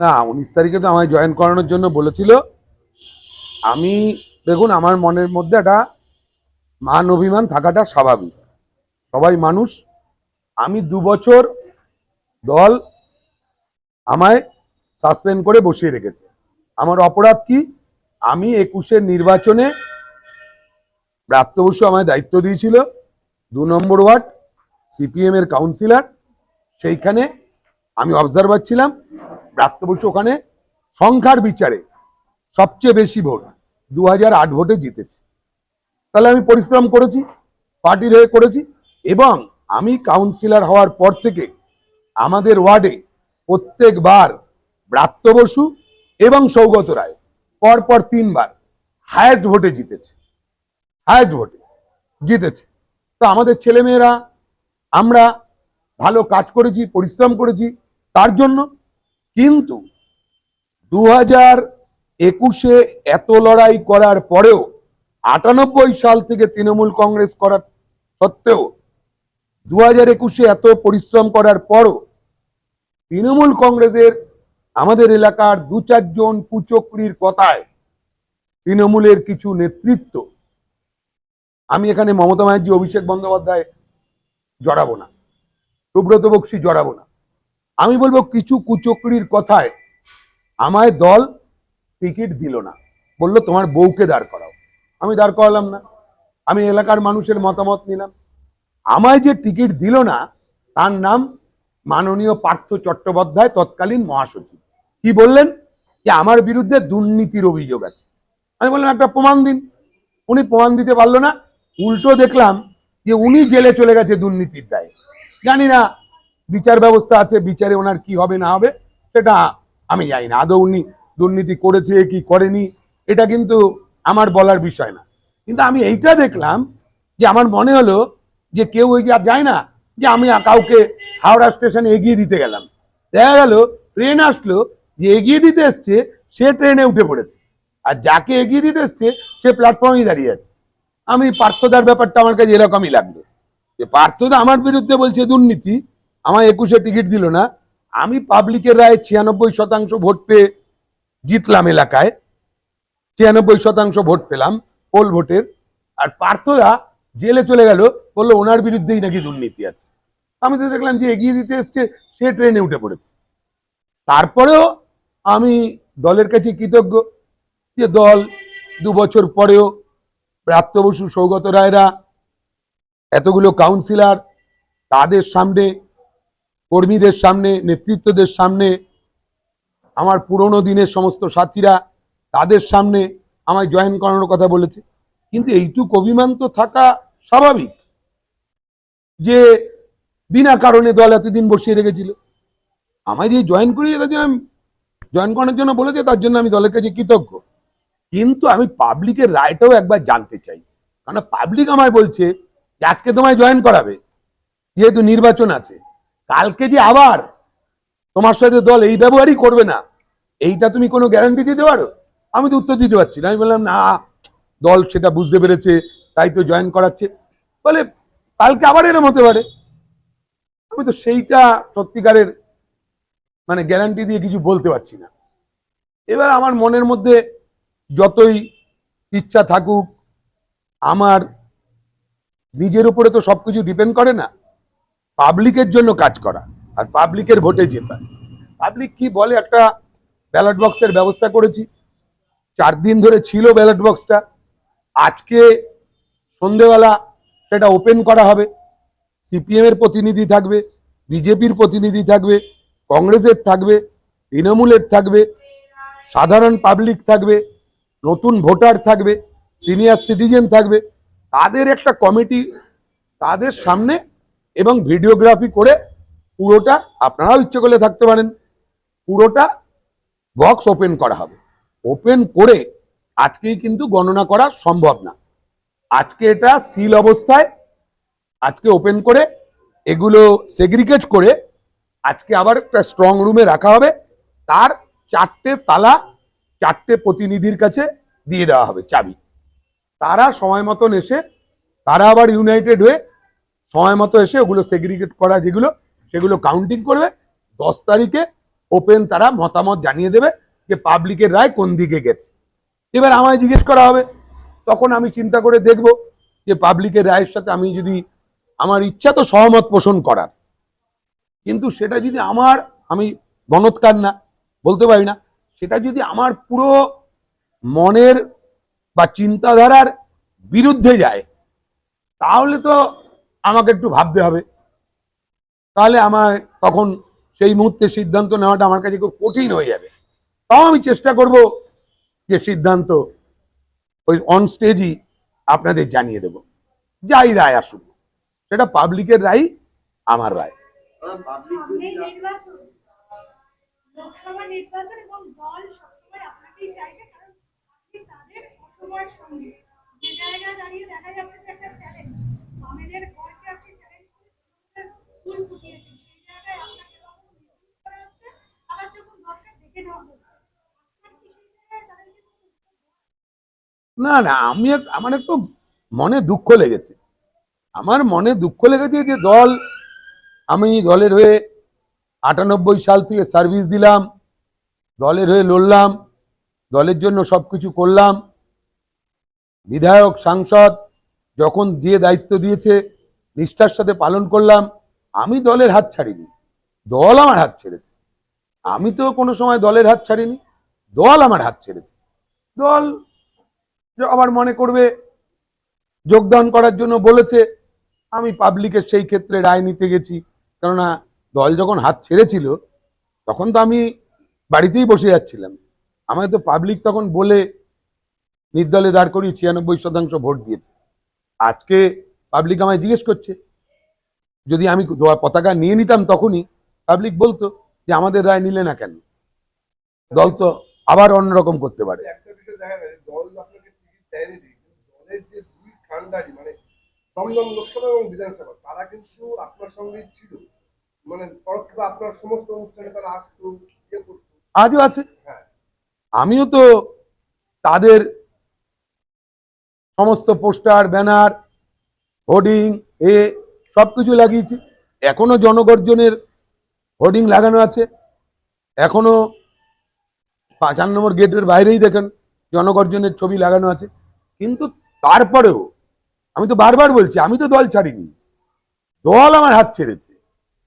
না, উনিশ তারিখে তো আমায় জয়েন করানোর জন্য বলেছিল। আমি, দেখুন, আমার মনের মধ্যে একটা মান অভিমান থাকাটা স্বাভাবিক। সবাই মানুষ। আমি দু বছর দল আমায় সাসপেন্ড করে বসিয়ে রেখেছে। আমার অপরাধ কি? আমি একুশের নির্বাচনে ব্রাত্য বসু আমায় দায়িত্ব দিয়েছিল, দু নম্বর ওয়ার্ড। সিপিএম এর কাউন্সিলর সেইখানে আমি অবজারভার ছিলাম। ব্রাত্য বসু ওখানে সংখ্যার বিচারে সবচেয়ে বেশি ভোট দু হাজার আট ভোটে জিতেছে। তাহলে আমি পরিশ্রম করেছি পার্টির হয়ে করেছি এবং আমি কাউন্সিলর হওয়ার পর থেকে আমাদের ওয়ার্ডে প্রত্যেকবার ব্রাত্য বসু এবং সৌগত রায় পর পর তিনবার হায়েস্ট ভোটে জিতেছে। হায়েস্ট ভোটে জিতেছে। তো আমাদের ছেলেমেয়েরা আমরা ভালো কাজ করেছি, পরিশ্রম করেছি, তার জন্য। কিন্তু দু হাজার একুশে এত লড়াই করার পরেও, আটানব্বই সাল থেকে তৃণমূল কংগ্রেস করার সত্ত্বেও দু হাজার একুশে এত পরিশ্রম করার পরও, তৃণমূল কংগ্রেসের আমাদের এলাকার দু চারজন কুচক্রির কথায় তৃণমূলের কিছু নেতৃত্ব। আমি এখানে মমতা ব্যানার্জি, অভিষেক বন্দ্যোপাধ্যায় জড়াবো না। সুব্রত বক্সি জড়াবো না। আমি বলব কিছু কুচক্রির কথায় আমায় দল টিকিট দিল না। বলল, তোমার বউকে দাঁড় করাও। আমি দাঁড় করালাম না। আমি এলাকার মানুষের মতামত নিলাম। আমায় যে টিকিট দিল না, তার নাম মাননীয় পার্থ চট্টোপাধ্যায়, তৎকালীন মহাসচিব। কি বললেন? যে আমার বিরুদ্ধে দুর্নীতির অভিযোগ আছে। আমি বললাম, একটা প্রমাণ দিন। উনি প্রমাণ দিতে পারল না। উল্টো দেখলাম যে উনি জেলে চলে গেছে দুর্নীতির দায়ে। জানি না, বিচার ব্যবস্থা আছে, বিচারে ওনার কি হবে, না হবে, সেটা আমি জানি না। আদৌ উনি দুর্নীতি করেছে কি করেনি, এটা কিন্তু আমার বলার বিষয় না। কিন্তু আমি এইটা দেখলাম যে আমার মনে হলো যে কেউ ওই আর যায় না, যে আমি কাউকে হাওড়া স্টেশনে এগিয়ে দিতে গেলাম। দেখা গেল, ট্রেন আসলো, যে এগিয়ে দিতে এসছে, সে ট্রেনে উঠে পড়েছে। আর যাকে এগিয়ে দিতে এসছে, সে প্ল্যাটফর্মেই দাঁড়িয়ে আছে। আমি পার্থদার ব্যাপারটা আমার কাছে এরকমই লাগল। যে পার্থদা আমার বিরুদ্ধে বলছে দুর্নীতি আমার একুশে টিকিট দিল না। আমি পাবলিকের রায় ছিয়ানব্বই শতাংশ ভোট পেয়ে জিতলাম এলাকায়। ছিয়ানব্বই শতাংশ ভোট পেলাম পোল ভোটের। আর পার্থদা জেলে চলে গেল, বলল ওনার বিরুদ্ধেই নাকি দুর্নীতি আছে। আমি তো দেখলাম যে এগিয়ে দিতে এসছে, সে ট্রেনে উঠে পড়েছে। তারপরেও আমি দলের কাছে কৃতজ্ঞ যে দল দু বছর পরেও প্রাপ্ত বসু সৌগত রায়রা, এতগুলো কাউন্সিলর তাদের সামনে, কর্মীদের সামনে, নেতৃত্বদের সামনে, আমার পুরনো দিনের সমস্ত সাথীরা তাদের সামনে আমায় জয়েন করানোর কথা বলেছে। কিন্তু এইটুকু অভিমান তো থাকা স্বাভাবিক যে বিনা কারণে দল এতদিন বসিয়ে রেখেছিল। আমায় যে জয়েন করিয়ে তার জন্য আমি জয়েন করানোর জন্য বলেছে, তার জন্য আমি দলের কাছে কৃতজ্ঞ। কিন্তু আমি পাবলিকের রায়টাও একবার জানতে চাই। কারণ পাবলিক আমায় বলছে যে আজকে তোমায় জয়েন করাবে, যেহেতু নির্বাচন আছে। কালকে যে আবার তোমার সাথে দল এই ব্যবহারই করবে না, এইটা তুমি কোনো গ্যারান্টি দিতে পারো? আমি তো উত্তর দিতে পারছি না। আমি বললাম, না, দল সেটা বুঝতে পেরেছে, তাই তো জয়েন করাচ্ছে। বলে, কালকে আবার এরম হতে পারে। আমি তো সেইটা সত্যিকারের মানে গ্যারান্টি দিয়ে কিছু বলতে পারছি না। এবার আমার মনের মধ্যে যতই ইচ্ছা থাকুক, আমার নিজের উপরে তো সবকিছু ডিপেন্ড করে না। পাবলিকের জন্য কাজ করা আর পাবলিকের ভোটে জেতা। পাবলিক কি বলে? একটা ব্যালট বক্সের ব্যবস্থা করেছি। চার দিন ধরে ছিল ব্যালট বক্সটা আজকে সন্ধেবেলা সেটা ওপেন করা হবে। সিপিএম এর প্রতিনিধি থাকবে বিজেপির প্রতিনিধি থাকবে, কংগ্রেসের থাকবে, তৃণমূলের থাকবে, সাধারণ পাবলিক থাকবে। নতুন ভোটার থাকবে, সিনিয়র সিটিজেন থাকবে, তাদের একটা কমিটি তাদের সামনে এবং ভিডিওগ্রাফি করে পুরোটা আপনারাও ইচ্ছে করলে থাকতে পারেন। পুরোটা বক্স ওপেন করা হবে। ওপেন করে আজকেই কিন্তু গণনা করা সম্ভব না। আজকে এটা সিল অবস্থায়, আজকে ওপেন করে এগুলো সেগ্রিগেট করে আজকে আবার একটা স্ট্রং রুমে রাখা হবে। তার চারটে তালা চারটে প্রতিনিধির কাছে দিয়ে দেওয়া হবে চাবি। তারা সময় মতন এসে, তারা আবার ইউনাইটেড হয়ে সময় মতো এসে ওগুলো সেগ্রিগেট করা, যেগুলো, সেগুলো কাউন্টিং করবে। দশ তারিখে ওপেন তারা মতামত জানিয়ে দেবে যে পাবলিকের রায় কোন দিকে গেছে। এবার আমায় জিজ্ঞেস করা হবে, তখন আমি চিন্তা করে দেখব যে পাবলিকের রায়ের সাথে আমি যদি আমার ইচ্ছা তো সহমত পোষণ করার। কিন্তু সেটা যদি আমার, আমি গণৎকার না, বলতে পারি না। সেটা যদি আমার পুরো মনের বা চিন্তাধারার বিরুদ্ধে যায় তাহলে তো আমাকে একটু ভাবতে হবে। তাহলে আমার তখন সেই মুহূর্তে সিদ্ধান্ত নেওয়াটা আমার কাছে খুব কঠিন হয়ে যাবে। তাও আমি চেষ্টা করব যে সিদ্ধান্ত ওই অন স্টেজই আপনাদের জানিয়ে দেব। যাই রায় আসুক সেটা পাবলিকের রায় আমার রায়। লোকসভা নির্বাচন এবং দল সবসময় আপনাকেই চাইবে, কারণ আপনি তাদের সঙ্গে। যে দাঁড়িয়ে দেখা যাচ্ছে যে একটা চ্যালেঞ্জ বামেদের ঘরকে আপনি চ্যালেঞ্জ করে ফুটিয়েছেন সেই জায়গায় আপনাকে মিসইউজ করা হচ্ছে। আবার যখন দেখে নেওয়া হচ্ছে না না, আমি আমার একটু মনে দুঃখ লেগেছে। আমার মনে দুঃখ লেগেছে যে দল, আমি দলের হয়ে আটানব্বই সাল থেকে সার্ভিস দিলাম, দলের হয়ে লড়লাম, দলের জন্য সব কিছু করলাম। বিধায়ক, সাংসদ যখন যে দায়িত্ব দিয়েছে, নিষ্ঠার সাথে পালন করলাম, আমি দলের হাত ছাড়িনি। দল আমার হাত ছেড়েছে। আমি তো কোনো সময় দলের হাত ছাড়িনি, দল আমার হাত ছেড়েছে। দল আবার মনে করবে, যোগদান করার জন্য বলেছে, আমি পাবলিকের সেই ক্ষেত্রে রায় নিতে গেছি। কেননা দল যখন হাত ছেড়েছিল, তখন তো আমি বাড়িতেই বসে যাচ্ছিলাম। আমায় তো পাবলিক তখন বলে নির্দলে দাঁড় করিয়ে ছিয়ানব্বই শতাংশ ভোট দিয়েছে। আজকে পাবলিক আমায় জিজ্ঞেস করছে, যদি আমি পতাকা নিয়ে নিতাম তখনই? পাবলিক বলতো যে, আমাদের রায় নিলে না কেন? দল তো আবার অন্যরকম করতে পারে। দলের যে দুই মানে দমদম লোকসভা এবং বিধানসভা, তারা কিন্তু আপনার সঙ্গেই ছিল। মানে আপনার সমস্ত অনুষ্ঠানে তারা আসতো ইয়ে আজও আছে? হ্যাঁ। আমিও তো তাদের সমস্ত পোস্টার ব্যানার হোর্ডিং এ সব কিছু লাগিয়েছি। এখনও জনগর্জনের হোর্ডিং লাগানো আছে। এখনও চার নম্বর গেটের বাইরেই দেখেন জনগর্জনের ছবি লাগানো আছে। কিন্তু তারপরেও আমি তো বারবার বলছি আমি তো দল ছাড়িনি। দল আমার হাত ছেড়েছে।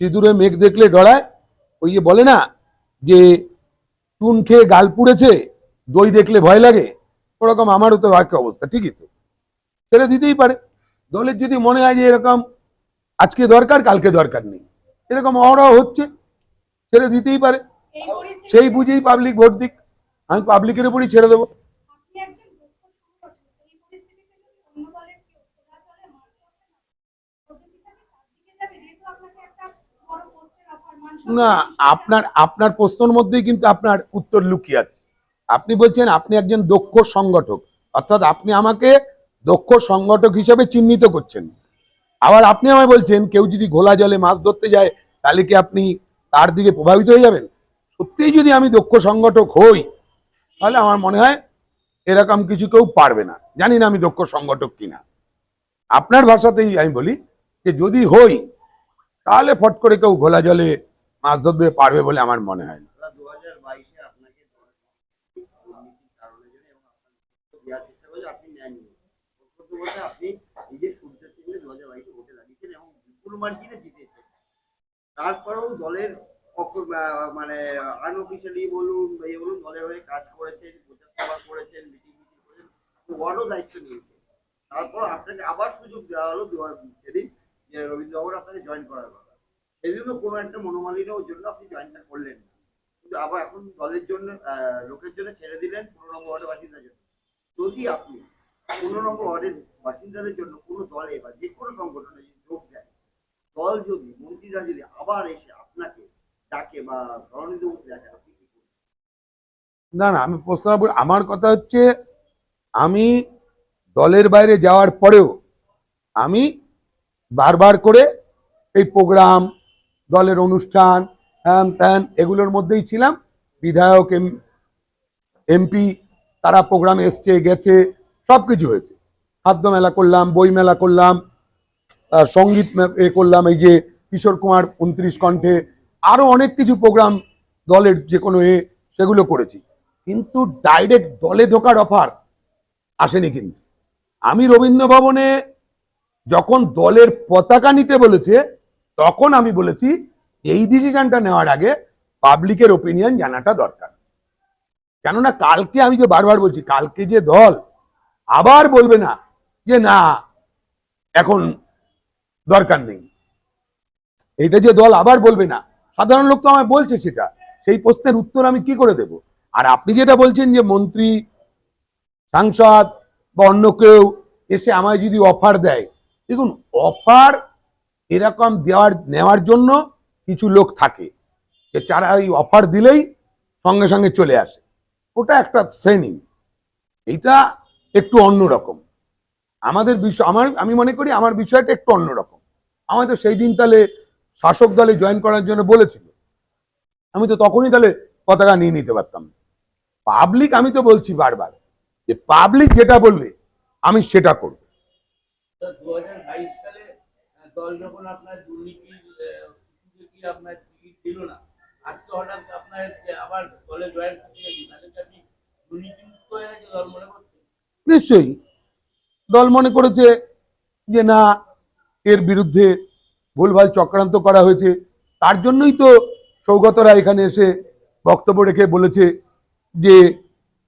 সিঁদুরে মেঘ দেখলে ডরায়। ওই যে বলে না যে চুন খেয়ে গাল পুড়েছে দই দেখলে ভয় লাগে। ওরকম আমারও তো একই অবস্থা ঠিকই তো। ছেড়ে দিতেই পারে। দলের যদি মনে হয় যে এরকম আজকে দরকার কালকে দরকার নেই। এরকম অহরহ হচ্ছে ছেড়ে দিতেই পারে। সেই বুঝেই পাবলিক ভোট দিক। আমি পাবলিকের উপরই ছেড়ে দেবো আপনি একজন দক্ষ সংগঠক এই পরিস্থিতিতে যদি অন্য দলের কেউ খোলা চলে মার করছে না প্রতিযোগিতাকে তার দিকে যাবে যেহেতু আপনাকে একটা বড় পোস্টের অফার মান না, আপনার আপনার প্রশ্নের মধ্যেই কিন্তু আপনার উত্তর লুকিয়ে আছে। আপনি বলছেন আপনি একজন দক্ষ সংগঠক, অর্থাৎ আপনি আমাকে দক্ষ সংগঠক হিসেবে চিহ্নিত করছেন। আবার আপনি আমায় বলছেন, কেউ যদি ঘোলা জলে মাছ ধরতে যায়, তাহলে কি আপনি তার দিকে প্রভাবিত হয়ে যাবেন? সত্যিই যদি আমি দক্ষ সংগঠক হই, তাহলে আমার মনে হয় এরকম কিছু কেউ পারবে না। জানি না আমি দক্ষ সংগঠক কিনা। আপনার ভাষাতেই আমি বলি যে যদি হই, তাহলে ফট করে কেউ ঘোলা জলে মাছ ধরবে, পারবে বলে আমার মনে হয় না। দলের মানে বলুন ইয়ে বলুন, দলের হয়ে কাজ করেছেন প্রচার করেছেন, মিটিং মিটিং করেছেন দায়িত্ব নিয়েছেন। তারপর আপনাকে আবার সুযোগ দেওয়া হলো দু হাজার সেদিন যে রবীন্দ্রবাবুর আপনাকে জয়েন করার কথা সেদিনও কোনো একটা মনোমালিন্যর জন্য আপনি জয়েনটা করলেন না কিন্তু আবার এখন দলের জন্য লোকের জন্য ছেড়ে দিলেন পনেরো নম্বর ওয়ার্ডের বাসিন্দার জন্য যদি আপনি পনেরো নম্বর ওয়ার্ডের বাসিন্দাদের জন্য কোনো দলে বা যে কোনো সংগঠনে যদি যোগ দেয় দল যদি, মন্ত্রীরা যদি আবার এসে আপনাকে ডাকে বা উঠে ডাকে আপনি কি করবেন? না না, আমি প্রশ্ন আমার কথা হচ্ছে আমি দলের বাইরে যাওয়ার পরেও আমি বারবার করে এই প্রোগ্রাম দলের অনুষ্ঠান, হ্যান ত্যান এগুলোর মধ্যেই ছিলাম। বিধায়ক, এম, এমপি, তারা প্রোগ্রাম এসছে, গেছে সব কিছু হয়েছে। খাদ্য মেলা করলাম, বই মেলা করলাম সংগীত এ করলাম, এই যে কিশোর কুমার উনত্রিশ কণ্ঠে আরও অনেক কিছু প্রোগ্রাম দলের যে কোনো এ, সেগুলো করেছি। কিন্তু ডাইরেক্ট দলে ঢোকার অফার আসেনি কিন্তু। আমি রবীন্দ্র ভবনে যখন দলের পতাকা নিতে বলেছে তখন আমি বলেছি, এই ডিসিশনটা নেওয়ার আগে পাবলিকের ওপিনিয়ন জানাটা দরকার। কেননা কালকে আমি যে বারবার বলছি, কালকে যে দল আবার বলবে না যে না, এখন দরকার নেই। এটা যে দল আবার বলবে না, সাধারণ লোক তো আমায় বলছে সেটা। সেই প্রশ্নের উত্তর আমি কি করে দেব? আর আপনি যেটা বলছেন যে মন্ত্রী, সাংসদ বা অন্য কেউ এসে আমায় যদি অফার দেয়, দেখুন অফার এরকম দেওয়ার, নেওয়ার জন্য কিছু লোক থাকে, যে তারা ওই অফার দিলেই সঙ্গে সঙ্গে চলে আসে। ওটা একটা শ্রেণি এইটা একটু অন্যরকম আমাদের বিষয় আমার, আমি মনে করি আমার বিষয়টা একটু অন্যরকম আমাদের সেই দিন তাহলে শাসক দলে জয়েন করার জন্য বলেছিল। আমি তো তখনই তাহলে পতাকা নিয়ে নিতে পারতাম। পাবলিক আমি তো বলছি বারবার, যে পাবলিক যেটা বলবে, আমি সেটা করব দু হাজার বাইশ সালে আহ, দল যখন আপনার দুর্নীতির আহ, কি আপনার টিকিট দিল না আজকে হঠাৎ আপনার আবার দলে জয়েন করতে তাহলে কি আপনি দুর্নীতিমুক্ত হয়ে গেছে দল মনে করছেন? নিশ্চয়ই। দল মনে করেছে যে না এর বিরুদ্ধে ভুলভাল চক্রান্ত করা হয়েছে। তার জন্যই তো সৌগতরা এখানে এসে বক্তব্য রেখে বলেছে যে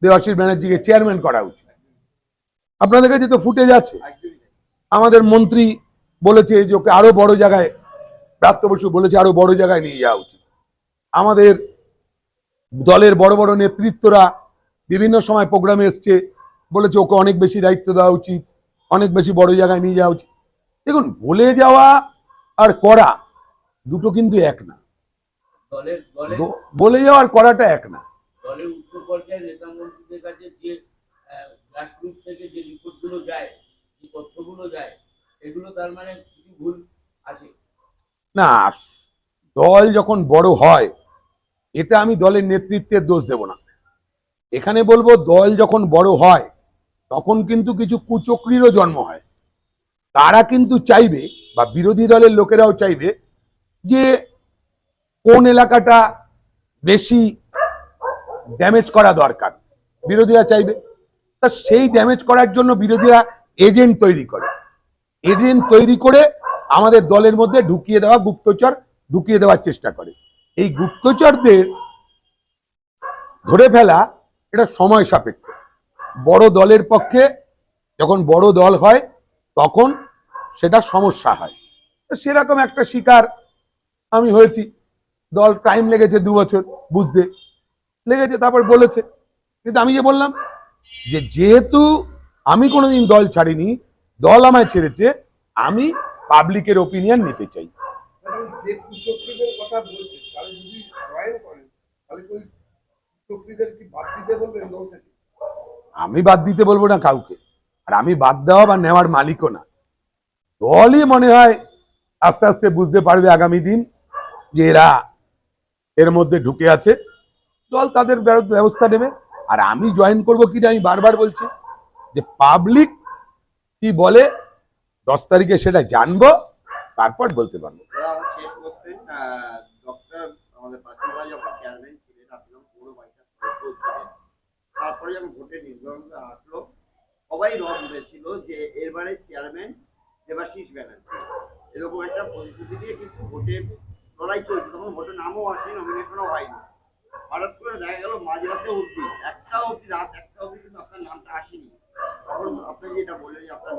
দেবাশিস ব্যানার্জিকে চেয়ারম্যান করা উচিত। আপনাদের কাছে তো ফুটেজ আছে। আমাদের মন্ত্রী বলেছে যে ওকে আরও বড় জায়গায় প্রাপ্ত বসু বলেছে আরও বড় জায়গায় নিয়ে যাওয়া উচিত। আমাদের দলের বড় বড় নেতৃত্বরা বিভিন্ন সময় প্রোগ্রামে এসছে বলেছে ওকে অনেক বেশি দায়িত্ব দেওয়া উচিত অনেক বেশি বড় জায়গায় নিয়ে যাওয়া উচিত। দেখুন বলে যাওয়া আর করা দুটো কিন্তু এক না। বলে যাওয়া আর করাটা এক না। কাছে যে থেকে যে রিপোর্টগুলো যায় যে তথ্যগুলো যায় এগুলো তার মানে ভুল আছে। না, দল যখন বড় হয় এটা আমি দলের নেতৃত্বের দোষ দেব না। এখানে বলব, দল যখন বড় হয়, তখন কিন্তু কিছু কুচক্রিরও জন্ম হয়। তারা কিন্তু চাইবে, বা বিরোধী দলের লোকেরাও চাইবে, যে কোন এলাকাটা বেশি ড্যামেজ করা দরকার। বিরোধীরা চাইবে। তা সেই ড্যামেজ করার জন্য বিরোধীরা এজেন্ট তৈরি করে। এজেন্ট তৈরি করে আমাদের দলের মধ্যে ঢুকিয়ে দেওয়া গুপ্তচর ঢুকিয়ে দেওয়ার চেষ্টা করে। এই গুপ্তচরদের ধরে ফেলা এটা সময় সাপেক্ষ। বড় দলের পক্ষে যখন বড় দল হয়, তখন সেটা সমস্যা হয়। সেরকম একটা শিকার আমি হয়েছি। দল টাইম লেগেছে দু বছর, বুঝতে লেগেছে, তারপর বলেছে। কিন্তু আমি যে বললাম যে যেহেতু আমি কোনোদিন দল ছাড়িনি দল আমায় ছেড়েছে আমি পাবলিকের ওপিনিয়ন নিতে চাই। আমি বাদ দিতে বলব না কাউকে। আর আমি বাদ দেওয়া বা নেওয়ার মালিকও না। দলই মনে হয় আস্তে আস্তে বুঝতে পারবে আগামী দিন যে এরা এর মধ্যে ঢুকে আছে। দল তাদের ব্যবস্থা নেবে। আর আমি জয়েন করব কিনা আমি বারবার বলছি যে পাবলিক কি বলে? দশ তারিখে সেটা জানব, তারপর বলতে পারব। সবাই যে চেয়ারম্যান এরকম একটা পরিস্থিতি দিয়ে কিন্তু তখন ভোটের নামও হয়নি। হঠাৎ করে দেখা গেল মাঝরাতে একটা অবধি রাত একটা অবধি কিন্তু আপনার নামটা আসেনি তখন আপনি যেটা যে আপনার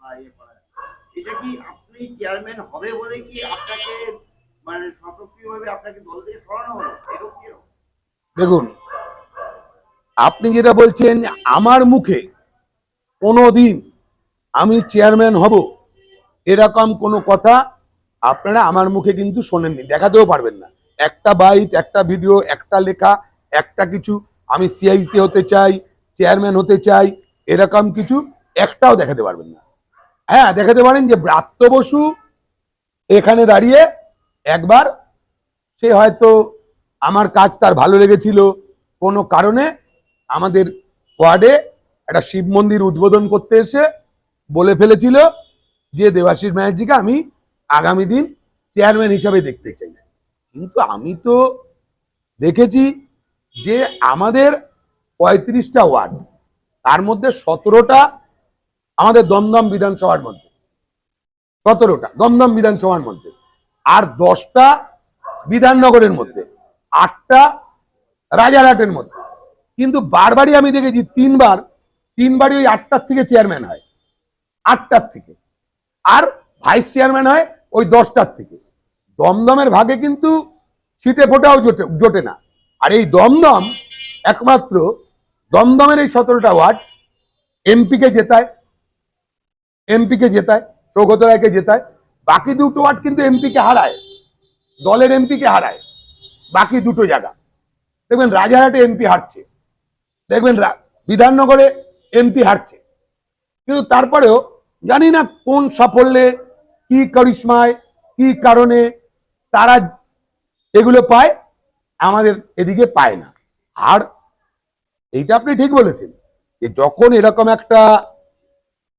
বা ইয়ে করা এটা কি আপনি চেয়ারম্যান হবে বলে কি আপনাকে মানে সশক্তিভাবে আপনাকে দল থেকে সরানো হলো? এরকম কি দেখুন, আপনি যেটা বলছেন আমার মুখে কোনো দিন আমি চেয়ারম্যান হব, এরকম কোনো কথা আপনারা আমার মুখে কিন্তু শোনেননি, দেখাতেও পারবেন না। একটা বাইট একটা ভিডিও একটা লেখা, একটা কিছু আমি সিআইসি হতে চাই চেয়ারম্যান হতে চাই, এরকম কিছু একটাও দেখাতে পারবেন না। হ্যাঁ দেখাতে পারেন যে ব্রাত্য বসু এখানে দাঁড়িয়ে একবার সে হয়তো আমার কাজ তার ভালো লেগেছিল। কোনো কারণে আমাদের ওয়ার্ডে একটা শিব মন্দির উদ্বোধন করতে এসে বলে ফেলেছিল যে দেবাশিস ব্যানার্জিকে আমি আগামী দিন চেয়ারম্যান হিসাবে দেখতে চাই কিন্তু আমি তো দেখেছি যে আমাদের পঁয়ত্রিশটা ওয়ার্ড, তার মধ্যে সতেরোটা আমাদের দমদম বিধানসভার মধ্যে। সতেরোটা, দমদম বিধানসভার মধ্যে। আর দশটা বিধাননগরের মধ্যে, আটটা রাজারহাটের মধ্যে। কিন্তু বারবারই আমি দেখেছি তিনবার, তিনবারই ওই আটটার থেকে চেয়ারম্যান হয়। আটটার থেকে। আর ভাইস চেয়ারম্যান হয় ওই দশটার থেকে। দমদমের ভাগে কিন্তু ছিটে ফোটাও জোটে জোটে না। আর এই দমদম একমাত্র, দমদমের এই সতেরোটা ওয়ার্ড এমপিকে জেতায়। এমপিকে জেতায়, সৌগত রায়কে জেতায়, বাকি দুটো ওয়ার্ড কিন্তু এমপিকে হারায়, দলের এমপিকে হারায়, বাকি দুটো জায়গা। দেখবেন রাজারহাটে এমপি হারছে, দেখবেন বিধাননগরে এমপি হারছে, কিন্তু তারপরেও জানি না কোন সাফল্যে, কি করিশ্মায়, কি কারণে তারা এগুলো পায়, আমাদের এদিকে পায় না। আর এইটা আপনি ঠিক বলেছেন, যে যখন এরকম একটা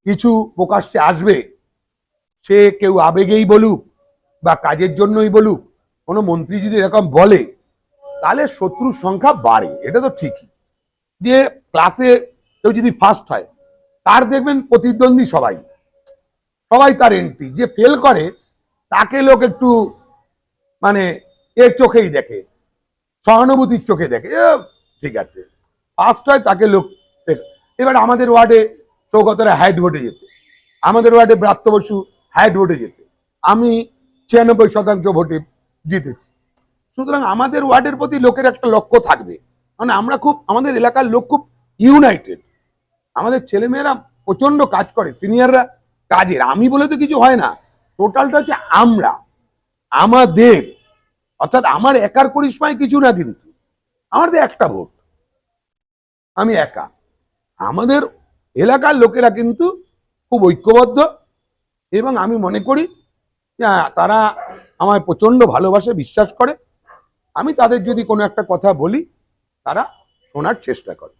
কিছু প্রকাশ্যে আসবে, সে কেউ আবেগেই বলুক বা কাজের জন্যই বলুক, কোনো মন্ত্রী যদি এরকম বলে, তাহলে শত্রুর সংখ্যা বাড়ে, এটা তো ঠিকই। যে ক্লাসে কেউ যদি ফার্স্ট হয়, তার দেখবেন প্রতিদ্বন্দ্বী সবাই। সবাই তার এন্ট্রি যে ফেল করে, তাকে লোক একটু মানে এর চোখেই দেখে, সহানুভূতির চোখে দেখে ঠিক আছে। ফার্স্ট হয় তাকে লোক। এবার আমাদের ওয়ার্ডে সৌগতরা হাইট ভোটে যেত। আমাদের ওয়ার্ডে ব্রাত্য বসু হাইট ভোটে যেত। আমি ছিয়ানব্বই শতাংশ ভোটে জিতেছি। সুতরাং আমাদের ওয়ার্ডের প্রতি লোকের একটা লক্ষ্য থাকবে। মানে আমরা খুব, আমাদের এলাকার লোক খুব ইউনাইটেড আমাদের ছেলেমেয়েরা প্রচণ্ড কাজ করে সিনিয়ররা কাজের। আমি বলে তো কিছু হয় না। টোটালটা হচ্ছে আমরা, আমাদের। অর্থাৎ আমার একার করিশ্মায় কিছু না কিন্তু আমার একটা ভোট। আমি একা। আমাদের এলাকার লোকেরা কিন্তু খুব ঐক্যবদ্ধ এবং আমি মনে করি তারা আমায় প্রচণ্ড ভালোবাসে, বিশ্বাস করে। আমি তাদের যদি কোনো একটা কথা বলি, তারা শোনার চেষ্টা করে।